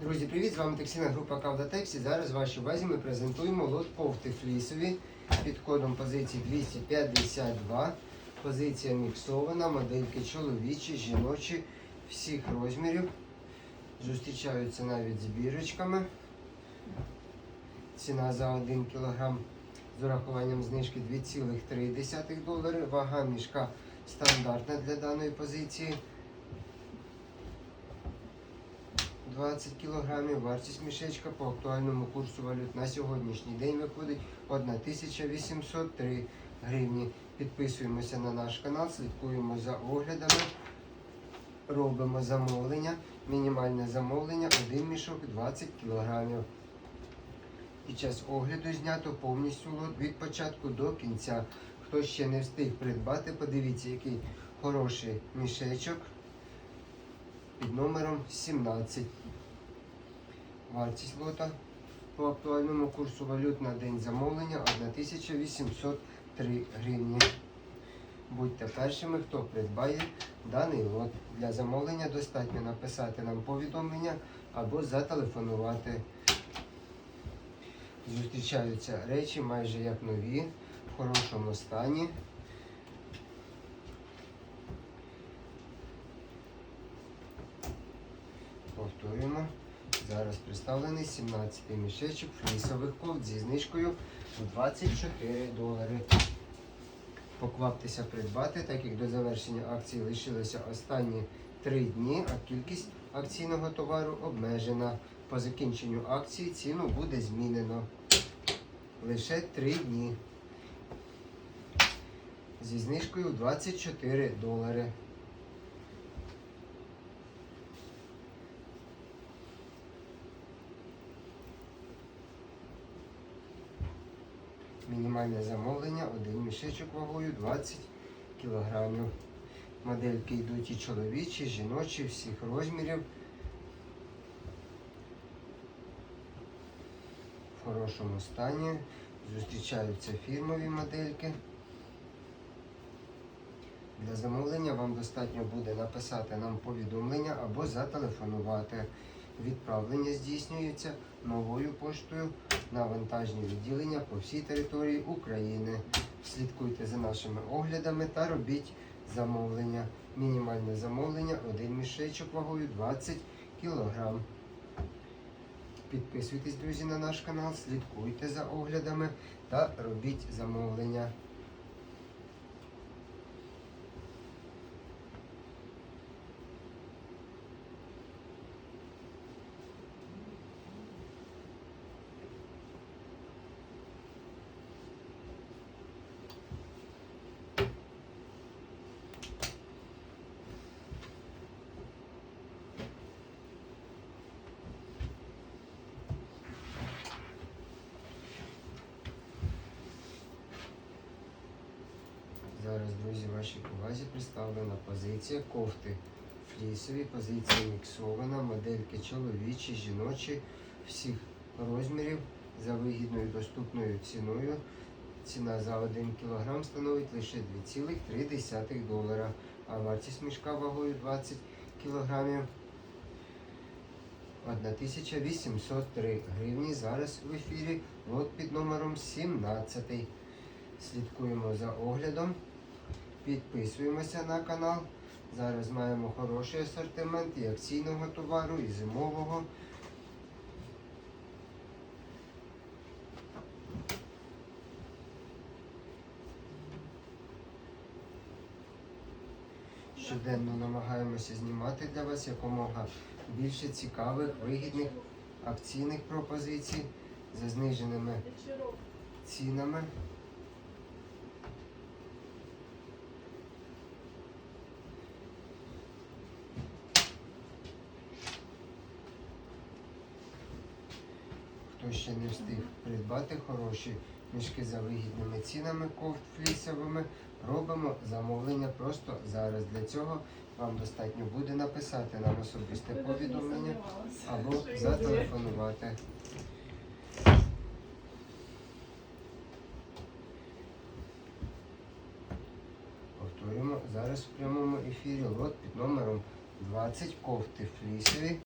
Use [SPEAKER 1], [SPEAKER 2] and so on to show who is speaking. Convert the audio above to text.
[SPEAKER 1] Друзі, привіт! З вами текстильна група Кавдатекс. І зараз вашій увазі ми презентуємо лот кофти флісові під кодом позиції 252. Позиція міксована, модельки чоловічі, жіночі, всіх розмірів. Зустрічаються навіть з бірочками. Ціна за 1 кг з урахуванням знижки 2,3 долари. Вага мішка стандартна для даної позиції. 20 кг. Вартість мішечка по актуальному курсу валют на сьогоднішній день виходить 1803 гривні. Підписуємося на наш канал, слідкуємо за оглядами, робимо замовлення. Мінімальне замовлення один мішок 20 кг. Під час огляду знято повністю лот від початку до кінця. Хто ще не встиг придбати, подивіться, який хороший мішечок під номером 17. Вартість лота по актуальному курсу валют на день замовлення 1803 гривні. Будьте першими, хто придбає даний лот. Для замовлення достатньо написати нам повідомлення або зателефонувати. Зустрічаються речі майже як нові, в хорошому стані. Повторюємо. Зараз представлений 17-й мішечок флісових кофт зі знижкою в 24 долари. Покваптеся придбати, так як до завершення акції лишилося останні 3 дні, а кількість акційного товару обмежена. По закінченню акції ціну буде змінено. Лише 3 дні. Зі знижкою в 24 долари. Мінімальне замовлення, один мішечок вагою 20 кг. Модельки йдуть і чоловічі, і жіночі, всіх розмірів. В хорошому стані. Зустрічаються фірмові модельки. Для замовлення вам достатньо буде написати нам повідомлення або зателефонувати. Відправлення здійснюється новою поштою на вантажні відділення по всій території України. Слідкуйте за нашими оглядами та робіть замовлення. Мінімальне замовлення один мішечок вагою 20 кг. Підписуйтесь, друзі, на наш канал, слідкуйте за оглядами та робіть замовлення. Зараз, друзі, вашій увазі представлена позиція кофти флісові, позиція міксована, модельки чоловічі, жіночі, всіх розмірів за вигідною доступною ціною. Ціна за 1 кг становить лише 2,3 долара, а вартість мішка вагою 20 кг 1803 гривні. Зараз в ефірі лот під номером 17. Слідкуємо за оглядом. Підписуємося на канал. Зараз маємо хороший асортимент і акційного товару, і зимового. Щоденно намагаємося знімати для вас якомога більше цікавих, вигідних акційних пропозицій за зниженими цінами. Хто ще не встиг придбати хороші мішки за вигідними цінами кофт флісовими, робимо замовлення просто зараз. Для цього вам достатньо буде написати нам особисте повідомлення або зателефонувати. Повторюємо зараз в прямому ефірі лот під номером 20 кофти флісові